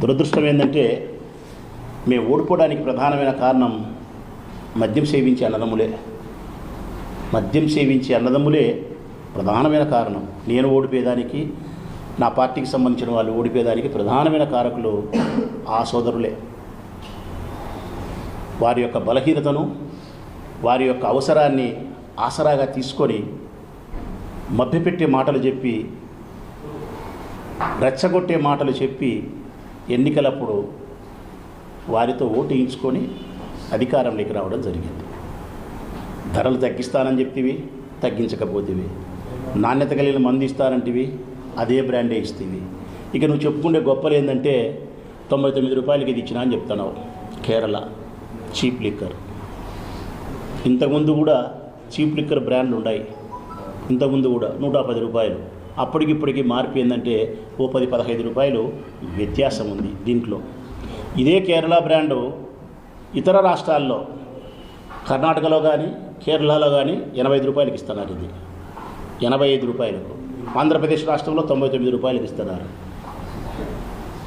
దురదృష్టం ఏంటంటే మేము ఓడిపోవడానికి ప్రధానమైన కారణం మద్యం సేవించే అన్నదమ్ములే. మద్యం సేవించే అన్నదమ్ములే ప్రధానమైన కారణం. నేను ఓడిపోయేదానికి నా పార్టీకి సంబంధించిన వాళ్ళు ఓడిపోయేదానికి ప్రధానమైన కారకులు ఆ సోదరులే. వారి యొక్క బలహీనతను వారి యొక్క అవసరాన్ని ఆసరాగా తీసుకొని మభ్యపెట్టే మాటలు చెప్పి రెచ్చగొట్టే మాటలు చెప్పి ఎన్నికలప్పుడు వారితో ఓటు వేయించుకొని అధికారంలోకి రావడం జరిగింది. ధరలు తగ్గిస్తానని చెప్తివి తగ్గించకపోతేవి. నాణ్యత కలిగిన మందు ఇస్తానంటివి అదే బ్రాండే ఇస్తేవి. ఇక నువ్వు చెప్పుకునే గొప్పలు ఏంటంటే తొంభై తొమ్మిది రూపాయలకి ఇది ఇచ్చినా అని చెప్తున్నావు. Kerala cheap liquor. ఇంతకుముందు కూడా చీప్ లిక్కర్ బ్రాండ్లు ఉన్నాయి ఇంతకుముందు కూడా నూట పది రూపాయలు. అప్పటికిప్పటికి మార్పు ఏంటంటే ఓ పది పదహైదు రూపాయలు వ్యత్యాసం ఉంది దీంట్లో. ఇదే కేరళ బ్రాండు ఇతర రాష్ట్రాల్లో కర్ణాటకలో కానీ కేరళలో కానీ ఎనభై ఐదు రూపాయలకి ఇస్తున్నారు ఇది. ఎనభై ఐదు రూపాయలకు. ఆంధ్రప్రదేశ్ రాష్ట్రంలో తొంభై తొమ్మిది రూపాయలకి ఇస్తున్నారు.